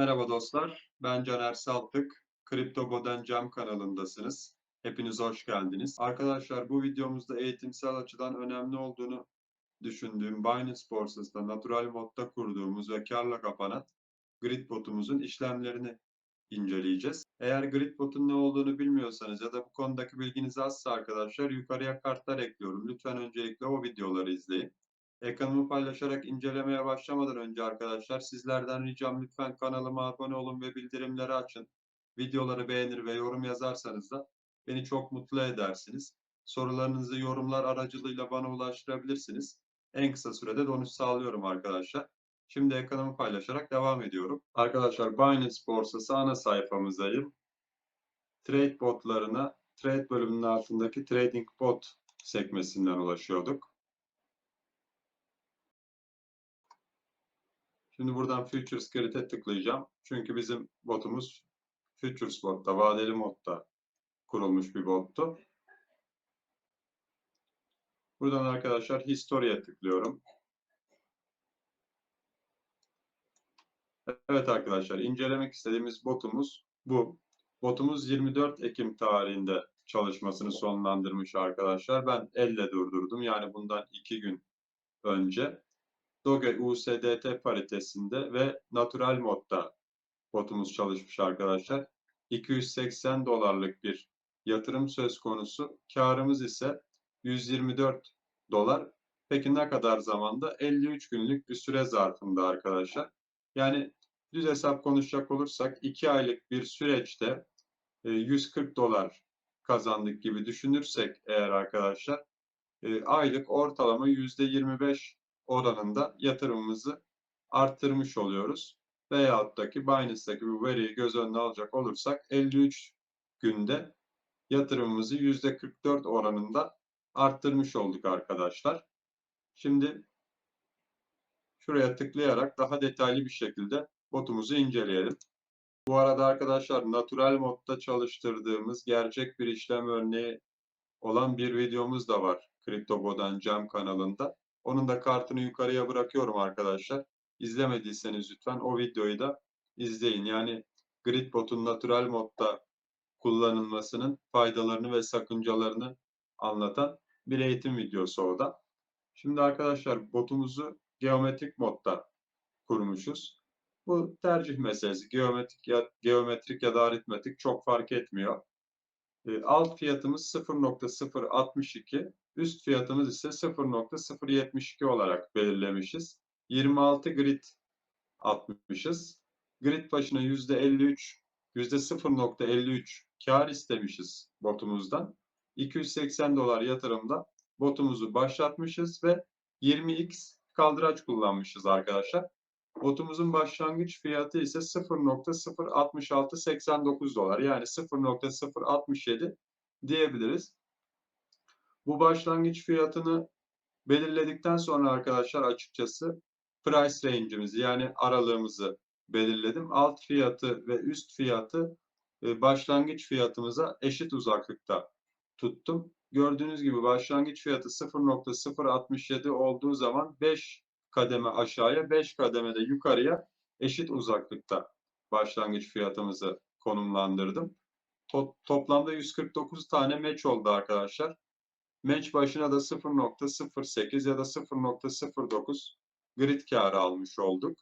Merhaba dostlar, ben Caner Saltık. Kripto Boden Cam kanalındasınız. Hepiniz hoş geldiniz. Arkadaşlar bu videomuzda eğitimsel açıdan önemli olduğunu düşündüğüm Binance borsasında natural modda kurduğumuz ve karla kapanan Gridbot'umuzun işlemlerini inceleyeceğiz. Eğer Gridbot'un ne olduğunu bilmiyorsanız ya da bu konudaki bilginiz azsa arkadaşlar yukarıya kartlar ekliyorum. Lütfen öncelikle o videoları izleyin. Ekranımı paylaşarak incelemeye başlamadan önce arkadaşlar sizlerden ricam lütfen kanalıma abone olun ve bildirimleri açın. Videoları beğenir ve yorum yazarsanız da beni çok mutlu edersiniz. Sorularınızı yorumlar aracılığıyla bana ulaştırabilirsiniz. En kısa sürede dönüş sağlıyorum arkadaşlar. Şimdi ekranımı paylaşarak devam ediyorum. Arkadaşlar Binance borsası ana sayfamızdayım. Trade botlarına Trade bölümünün altındaki Trading Bot sekmesinden ulaşıyorduk. Şimdi buradan Futures Grid'e tıklayacağım. Çünkü bizim botumuz Futures botta, vadeli modda kurulmuş bir bottu. Buradan arkadaşlar History'e tıklıyorum. Evet arkadaşlar incelemek istediğimiz botumuz bu. Botumuz 24 Ekim tarihinde çalışmasını sonlandırmış arkadaşlar. Ben elle durdurdum. Yani bundan iki gün önce. Doge USDT paritesinde ve natural modda botumuz çalışmış arkadaşlar. 280 dolarlık bir yatırım söz konusu. Karımız ise 124 dolar. Peki ne kadar zamanda? 53 günlük bir süre zarfında arkadaşlar. Yani düz hesap konuşacak olursak 2 aylık bir süreçte 140 dolar kazandık gibi düşünürsek eğer arkadaşlar aylık ortalama %25 oranında yatırımımızı arttırmış oluyoruz. Veyahut da ki Binance'daki bu veriyi göz önüne alacak olursak 53 günde yatırımımızı %44 oranında arttırmış olduk arkadaşlar. Şimdi şuraya tıklayarak daha detaylı bir şekilde botumuzu inceleyelim. Bu arada arkadaşlar natural modda çalıştırdığımız gerçek bir işlem örneği olan bir videomuz da var. CryptoBo'dan Cam kanalında. Onun da kartını yukarıya bırakıyorum arkadaşlar. İzlemediyseniz lütfen o videoyu da izleyin. Yani Gridbot'un natural modda kullanılmasının faydalarını ve sakıncalarını anlatan bir eğitim videosu o da. Şimdi arkadaşlar botumuzu geometrik modda kurmuşuz. Bu tercih meselesi. Geometrik ya, geometrik ya da aritmetik çok fark etmiyor. E, alt fiyatımız 0.062, üst fiyatımız ise 0.072 olarak belirlemişiz. 26 grid atmışız. Grid başına %53, %0.53 kar istemişiz botumuzdan. 280 dolar yatırımda botumuzu başlatmışız ve 20x kaldıraç kullanmışız arkadaşlar. Botumuzun başlangıç fiyatı ise 0.06689 dolar. Yani 0.067 diyebiliriz. Bu başlangıç fiyatını belirledikten sonra arkadaşlar açıkçası price range'imizi yani aralığımızı belirledim. Alt fiyatı ve üst fiyatı e, başlangıç fiyatımıza eşit uzaklıkta tuttum. Gördüğünüz gibi başlangıç fiyatı 0.067 olduğu zaman 5 kademe aşağıya, 5 kademe de yukarıya eşit uzaklıkta başlangıç fiyatımızı konumlandırdım. To toplamda 149 tane match oldu arkadaşlar. Match başına da 0.08 ya da 0.09 grid karı almış olduk.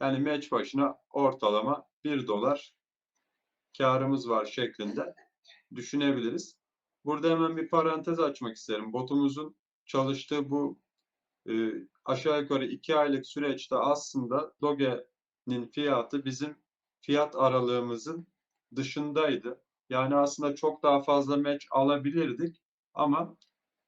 Yani match başına ortalama 1 dolar karımız var şeklinde düşünebiliriz. Burada hemen bir parantez açmak isterim. Botumuzun çalıştığı bu e, aşağı yukarı 2 aylık süreçte aslında Doge'nin fiyatı bizim fiyat aralığımızın dışındaydı. Yani aslında çok daha fazla match alabilirdik ama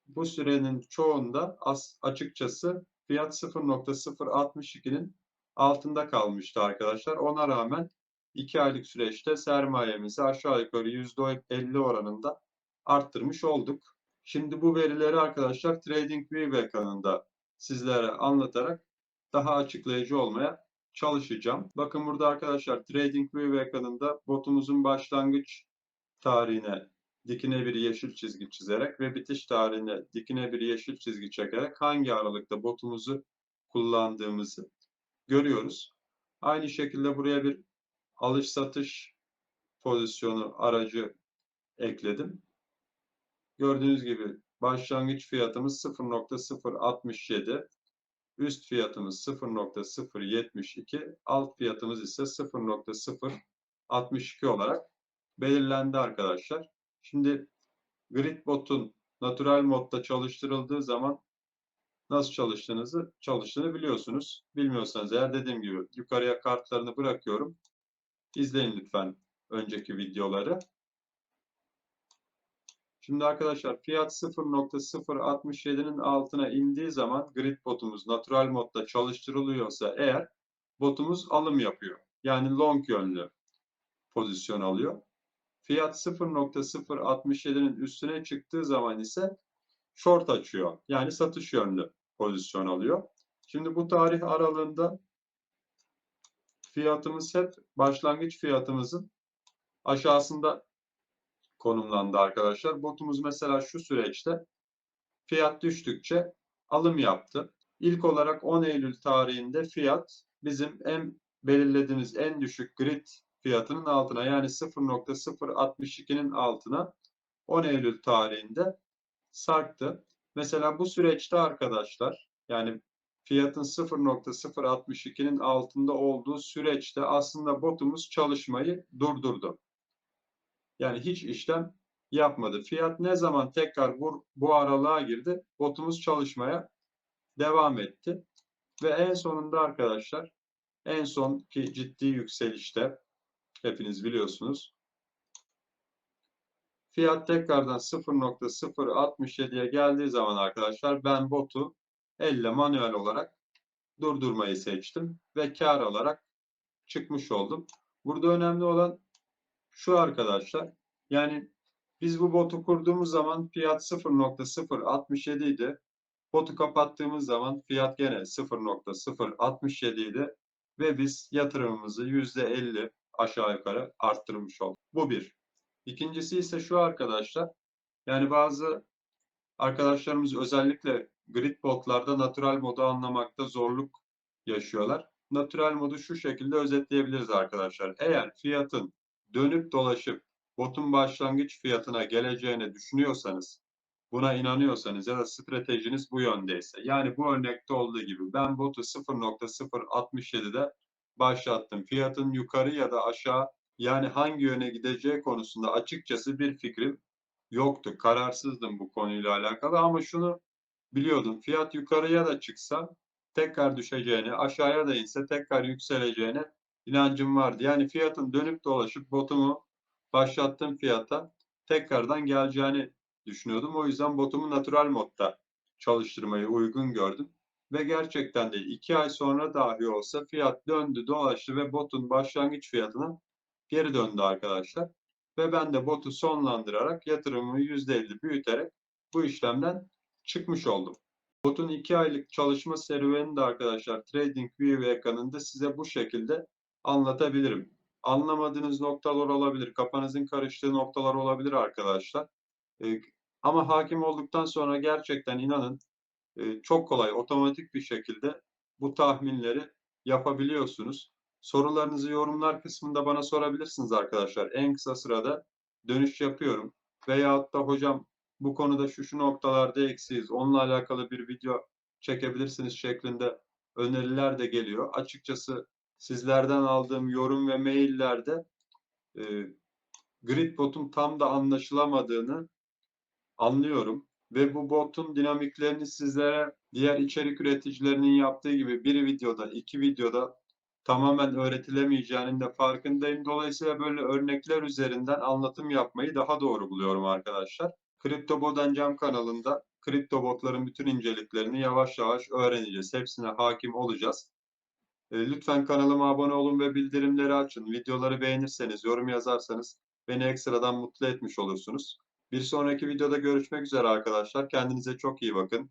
bu sürenin çoğunda as, açıkçası fiyat 0.062'nin altında kalmıştı arkadaşlar. Ona rağmen 2 aylık süreçte sermayemizi aşağı yukarı %50 oranında arttırmış olduk. Şimdi bu verileri arkadaşlar TradingView ekranında sizlere anlatarak daha açıklayıcı olmaya çalışacağım. Bakın burada arkadaşlar TradingView ekranında botumuzun başlangıç tarihine dikine bir yeşil çizgi çizerek ve bitiş tarihine dikine bir yeşil çizgi çekerek hangi aralıkta botumuzu kullandığımızı görüyoruz. Aynı şekilde buraya bir alış satış pozisyonu aracı ekledim. Gördüğünüz gibi başlangıç fiyatımız 0.067, üst fiyatımız 0.072, alt fiyatımız ise 0.062 olarak belirlendi arkadaşlar. Şimdi Gridbot'un natural modda çalıştırıldığı zaman nasıl çalıştığınızı çalıştığını biliyorsunuz. Bilmiyorsanız eğer dediğim gibi yukarıya kartlarını bırakıyorum. İzleyin lütfen önceki videoları. Şimdi arkadaşlar fiyat 0.067'nin altına indiği zaman grid botumuz natural modda çalıştırılıyorsa eğer botumuz alım yapıyor. Yani long yönlü pozisyon alıyor. Fiyat 0.067'nin üstüne çıktığı zaman ise short açıyor. Yani satış yönlü pozisyon alıyor. Şimdi bu tarih aralığında fiyatımız hep başlangıç fiyatımızın aşağısında konumlandı arkadaşlar. Botumuz mesela şu süreçte fiyat düştükçe alım yaptı. İlk olarak 10 Eylül tarihinde fiyat bizim en belirlediğimiz en düşük grid fiyatının altına yani 0.062'nin altına 10 Eylül tarihinde sarktı. Mesela bu süreçte arkadaşlar yani fiyatın 0.062'nin altında olduğu süreçte aslında botumuz çalışmayı durdurdu. Yani hiç işlem yapmadı. Fiyat ne zaman tekrar bu, bu aralığa girdi? Botumuz çalışmaya devam etti. Ve en sonunda arkadaşlar en son ki ciddi yükselişte hepiniz biliyorsunuz. Fiyat tekrardan 0.067'ye geldiği zaman arkadaşlar ben botu elle manuel olarak durdurmayı seçtim ve kar alarak çıkmış oldum. Burada önemli olan şu arkadaşlar. Yani biz bu botu kurduğumuz zaman fiyat 0.067 idi. Botu kapattığımız zaman fiyat gene 0.067 idi. Ve biz yatırımımızı %50 aşağı yukarı arttırmış olduk. Bu bir. İkincisi ise şu arkadaşlar. Yani bazı arkadaşlarımız özellikle grid botlarda natural modu anlamakta zorluk yaşıyorlar. Natural modu şu şekilde özetleyebiliriz arkadaşlar. Eğer fiyatın dönüp dolaşıp botun başlangıç fiyatına geleceğini düşünüyorsanız, buna inanıyorsanız ya da stratejiniz bu yöndeyse, yani bu örnekte olduğu gibi ben botu 0.067'de başlattım. Fiyatın yukarı ya da aşağı yani hangi yöne gideceği konusunda açıkçası bir fikrim yoktu. Kararsızdım bu konuyla alakalı ama şunu biliyordum. Fiyat yukarıya da çıksa tekrar düşeceğini, aşağıya da inse tekrar yükseleceğine inancım vardı. Yani fiyatın dönüp dolaşıp botumu başlattığım fiyata tekrardan geleceğini düşünüyordum. O yüzden botumu natural modda çalıştırmayı uygun gördüm. Ve gerçekten de iki ay sonra dahi olsa fiyat döndü dolaştı ve botun başlangıç fiyatına geri döndü arkadaşlar. Ve ben de botu sonlandırarak yatırımımı %50 büyüterek bu işlemden çıkmış oldum. Botun 2 aylık çalışma serüvenini de arkadaşlar TradingView ekranında size bu şekilde anlatabilirim. Anlamadığınız noktalar olabilir, kafanızın karıştığı noktalar olabilir arkadaşlar. Ee, ama hakim olduktan sonra gerçekten inanın e, çok kolay, otomatik bir şekilde bu tahminleri yapabiliyorsunuz. Sorularınızı yorumlar kısmında bana sorabilirsiniz arkadaşlar. En kısa sırada dönüş yapıyorum. Veyahut da hocam bu konuda şu şu noktalarda eksiyiz. Onunla alakalı bir video çekebilirsiniz şeklinde öneriler de geliyor. Açıkçası sizlerden aldığım yorum ve maillerde e, grid botun tam da anlaşılamadığını anlıyorum. Ve bu botun dinamiklerini sizlere diğer içerik üreticilerinin yaptığı gibi bir videoda, iki videoda tamamen öğretilemeyeceğinin de farkındayım. Dolayısıyla böyle örnekler üzerinden anlatım yapmayı daha doğru buluyorum arkadaşlar. Kripto Bodancam kanalında kripto botların bütün inceliklerini yavaş yavaş öğreneceğiz. Hepsine hakim olacağız. E, lütfen kanalıma abone olun ve bildirimleri açın. Videoları beğenirseniz, yorum yazarsanız beni ekstradan mutlu etmiş olursunuz. Bir sonraki videoda görüşmek üzere arkadaşlar. Kendinize çok iyi bakın.